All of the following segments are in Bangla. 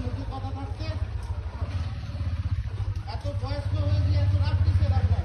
মুখে কথা থাকতে এত বয়স্ক হয়ে গিয়ে এত রাত কিসের আপনার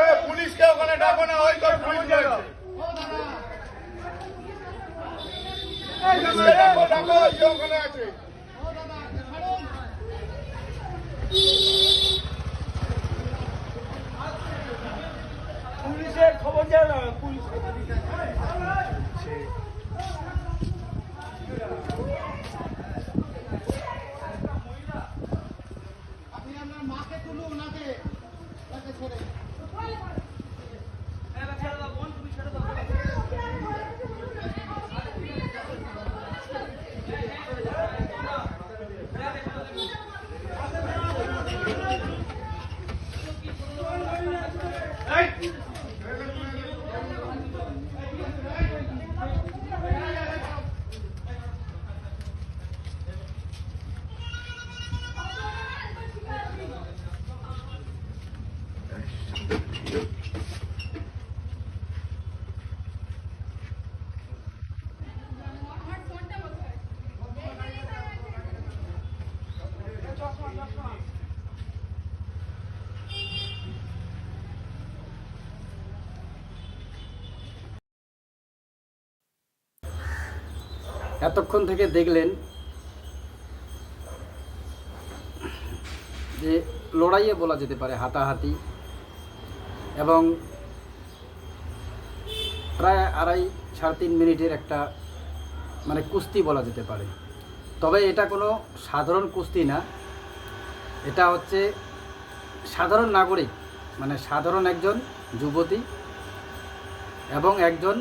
এ, পুলিশকে ওখানে ডাকো না ওই তোর পুলিশ আছে পুলিশকে ডাকো ডাকো ওই যে ওখানে আছে পুলিশের খবর দেয় না পুলিশ আপনি আপনার মাকে তুলুন নাকে তাকে ছেড়ে এতক্ষণ থেকে দেখলেন যে লড়াইয়ে বলা যেতে পারে হাতাহাতি এবং প্রায় আড়াই সাড়ে তিন মিনিটের একটা মানে কুস্তি বলা যেতে পারে। তবে এটা কোনো সাধারণ কুস্তি না। এটা হচ্ছে সাধারণ নাগরিক মানে সাধারণ একজন যুবতী এবং একজন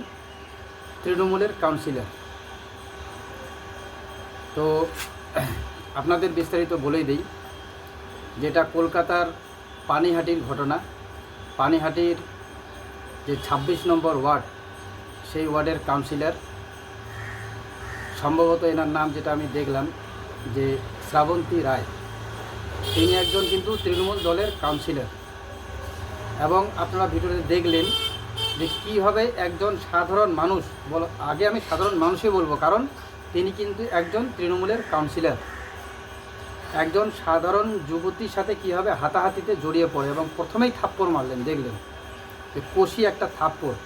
তৃণমূলের কাউন্সিলর তো, আপনাদের বিস্তারিত বলেই দিই, যেটা কলকাতার পানিহাটির ঘটনা। পানিহাটির যে ২৬ নম্বর ওয়ার্ড, সেই ওয়ার্ডের কাউন্সিলর, সম্ভবত এনার নাম যেটা আমি দেখলাম, যে শ্রাবন্তী রায়। তিনি একজন কিন্তু তৃণমূল দলের কাউন্সিলর। এবং আপনারা ভিডিওতে দেখলেন যে কীভাবে একজন সাধারণ মানুষ, বল, আগে আমি সাধারণ মানুষই বলব, কারণ তিনি কিন্তু একজন তৃণমূলের কাউন্সিলর একজন সাধারণ যুবতীর সাথে কীভাবে হাতাহাতিতে জড়িয়ে পড়ে এবং প্রথমেই থাপ্পড় মারলেন, দেখলেন যে কষি একটা থাপ্পড়,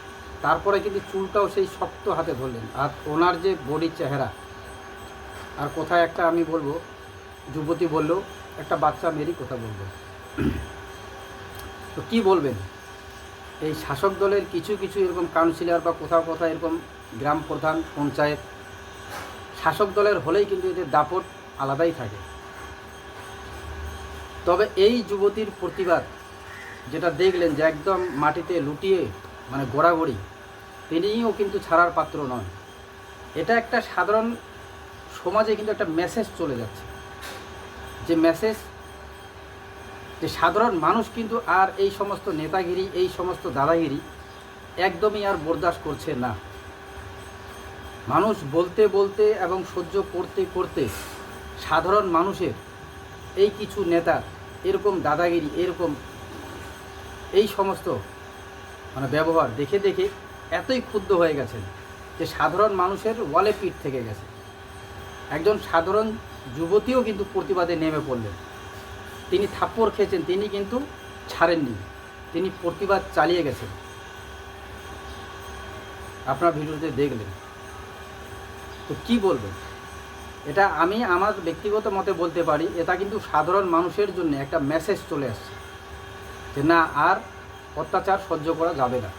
তারপরে কিন্তু চুলটাও সেই শক্ত হাতে ধরলেন। আর ওনার যে বডির চেহারা, আর কোথায় একটা আমি বলব, যুবতী বললেও একটা বাচ্চা মেয়েরই কথা বলব। তো কি বলবেন? এই শাসক দলের কিছু কিছু এরকম কাউন্সিলর বা কোথাও কোথাও এরকম গ্রাম প্রধান, পঞ্চায়েত শাসক দলের হলেই কিন্তু এদের দাপট আলাদাই থাকে। তবে এই যুবতীর প্রতিবাদ, যেটা দেখলেন যে একদম মাটিতে লুটিয়ে মানে গোড়াগড়ি, তিনিও কিন্তু ছাড়ার পাত্র নন। এটা একটা সাধারণ সমাজে কিন্তু একটা মেসেজ চলে যাচ্ছে। যে মেসেজ যে সাধারণ মানুষ কিন্তু আর এই সমস্ত নেতাগিরি, এই সমস্ত দাদাগিরি একদমই আর বরদাস্ত করছে না। মানুষ বলতে বলতে এবং সহ্য করতে করতে সাধারণ মানুষের এই কিছু নেতা, এরকম দাদাগিরি, এরকম এই সমস্ত মানে ব্যবহার দেখে দেখে এতই ক্ষুব্ধ হয়ে গেছেন যে সাধারণ মানুষের ওয়ালে পিঠ থেকে গেছে। একজন সাধারণ যুবতীও কিন্তু প্রতিবাদে নেমে পড়লেন। তিনি থাপ্পড় খেয়েছেন, তিনি কিন্তু ছাড়েননি, তিনি প্রতিবাদ চালিয়ে গেছেন। আপনার ভিডিওতে দেখলেন। তো কি বলবেন এটা আমি আমার ব্যক্তিগত মতে বলতে পারি, এটা কিন্তু সাধারণ মানুষের জন্য একটা মেসেজ চলে আসছে যে না, আর অত্যাচার সহ্য করা যাবে না।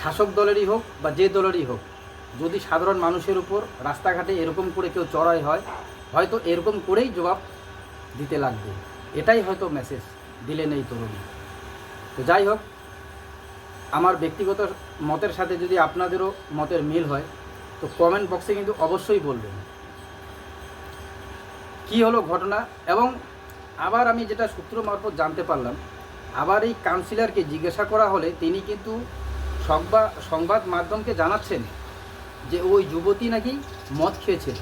শাসক দলেরই হোক বা যে দলেরই হোক, যদি সাধারণ মানুষের উপর রাস্তাঘাটে এরকম করে কেউ চড়াই হয়, হয়তো এরকম করেই জবাব দিতে লাগবে। এটাই হয়তো মেসেজ দিলেন এই তরুণী। তো যাই হোক, আমার ব্যক্তিগত মতের সাথে যদি আপনাদেরও মতের মিল হয় তো কমেন্ট বক্সে কিন্তু অবশ্যই বলবেন। কি হলো ঘটনা? এবং আবার আমি যেটা সূত্র মারফত জানতে পারলাম, আবার এই কাউন্সিলরকে জিজ্ঞাসা করা হলে তিনি কিন্তু সংবাদ সংবাদ মাধ্যমকে জানাচ্ছেন যে ওই যুবতী নাকি মদ খেয়েছে।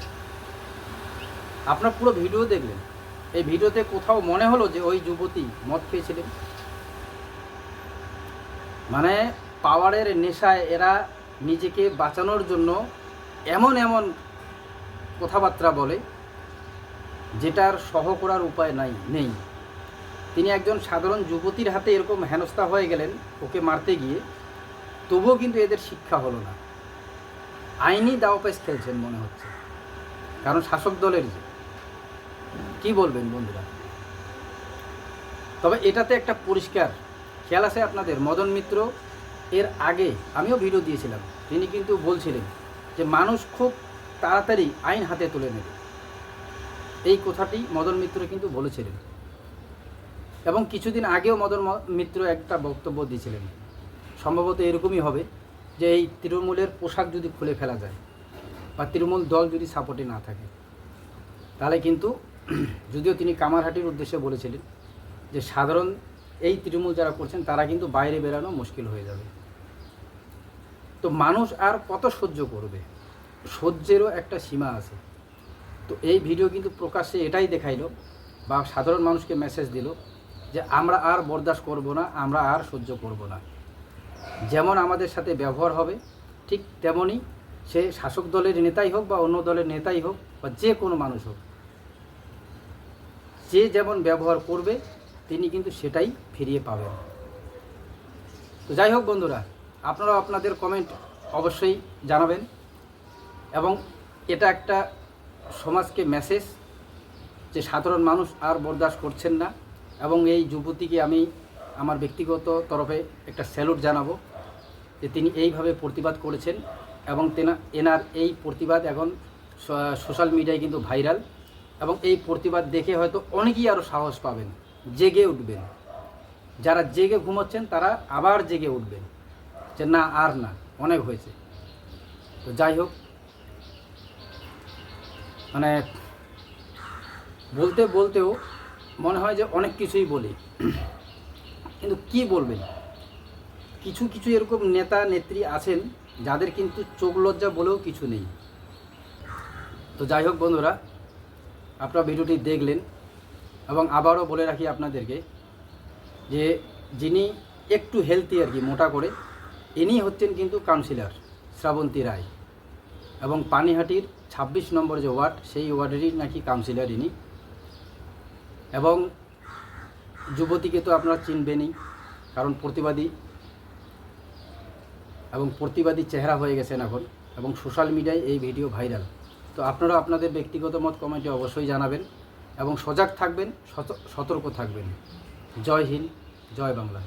আপনার পুরো ভিডিও দেখলেন। এই ভিডিওতে কোথাও মনে হলো যে ওই যুবতী মদ খেয়েছিলেন মানে পাওয়ারের নেশায় এরা নিজেকে বাঁচানোর জন্য এমন এমন কথাবার্তা বলে যেটার সহ করার উপায় নাই, নেই। তিনি একজন সাধারণ যুবতীর হাতে এরকম হেনস্থা হয়ে গেলেন ওকে মারতে গিয়ে। তবুও কিন্তু এদের শিক্ষা হলো না। আইনি দাওপেস খেলছেন মনে হচ্ছে। কারণ শাসক দলের যে। কি বলবেন বন্ধুরা? তবে এটাতে একটা পরিষ্কার খেয়াল আছে আপনাদের। মদন মিত্র এর আগে আমিও ভিডিও দিয়েছিলাম। তিনি কিন্তু বলছিলেন যে মানুষ খুব তাড়াতাড়ি আইন হাতে তুলে নেবে। এই কথাটি মদন মিত্র কিন্তু বলেছিলেন। এবং কিছুদিন আগেও মদন মিত্র একটা বক্তব্য দিয়েছিলেন। সম্ভবত এরকমই হবে যে এই তৃণমূলের পোশাক যদি খুলে ফেলা যায় বা তৃণমূল দল যদি সাপোর্টে না থাকে, তাহলে কিন্তু যদিও তিনি কামারহাটির উদ্দেশ্যে বলেছিলেন যে সাধারণ এই তৃণমূল যারা করছেন তারা কিন্তু বাইরে বেরানো মুশকিল হয়ে যাবে। তো মানুষ আর কত সহ্য করবে? সহ্যেরও একটা সীমা আছে। তো এই ভিডিও কিন্তু প্রকাশ্যে এটাই দেখাইলো বা সাধারণ মানুষকে মেসেজ দিল যে আমরা আর বরদাস্ত করব না, আমরা আর সহ্য করব না। যেমন আমাদের সাথে ব্যবহার হবে, ঠিক তেমনই সে শাসক দলের নেতাই হোক বা অন্য দলের নেতাই হোক বা যে কোনো মানুষ হোক, যে যেমন ব্যবহার করবে, তিনি কিন্তু সেটাই ফিরিয়ে পাবেন। তো যাই হোক বন্ধুরা আপনারা আপনাদের কমেন্ট অবশ্যই জানাবেন। এবং এটা একটা সমাজকে মেসেজ যে সাধারণ মানুষ আর বরদাস্ত করছেন না। এবং এই যুবতীকে আমি আমার ব্যক্তিগত তরফে একটা স্যালুট জানাব যে তিনি এইভাবে প্রতিবাদ করেছেন এবং তেনা, এনার এই প্রতিবাদ এখন সোশ্যাল মিডিয়ায় কিন্তু ভাইরাল এবং এই প্রতিবাদ দেখে হয়তো অনেকেই আরও সাহস পাবেন, জেগে উঠবেন। যারা জেগে ঘুমোচ্ছেন তারা আবার জেগে উঠবেন। যে না, আর না, অনেক হয়েছে। তো যাই হোক মানে বলতে বলতেও মনে হয় যে অনেক কিছুই বলি। কিন্তু কি বলবেন? কিছু কিছু এরকম নেতা, নেত্রী আছেন যাদের কিন্তু চোখ লজ্জা বলেও কিছু নেই। তো যাই হোক বন্ধুরা, আপনারা ভিডিওটি দেখলেন এবং আবারও বলে রাখি আপনাদেরকে যে যিনি একটু হেলদি আর কি, মোটা করে ইনি হচ্ছেন কিন্তু কাউন্সিলর শ্রাবন্তী রায়। এবং পানিহাটির ২৬ নম্বর যে ওয়ার্ড, সেই ওয়ার্ডেরই নাকি কাউন্সিলর ইনি। এবং যুবতীকে তো আপনারা চিনবেনই, কারণ প্রতিবাদী। এবং প্রতিবাদী চেহারা হয়ে গেছেন এখন, এবং সোশ্যাল মিডিয়ায় এই ভিডিও ভাইরাল। তো আপনারা আপনাদের ব্যক্তিগত মত কমেন্টে অবশ্যই জানাবেন, এবং সজাগ থাকবেন, সত- সতর্ক থাকবেন। জয় হিন্দ, জয় বাংলা।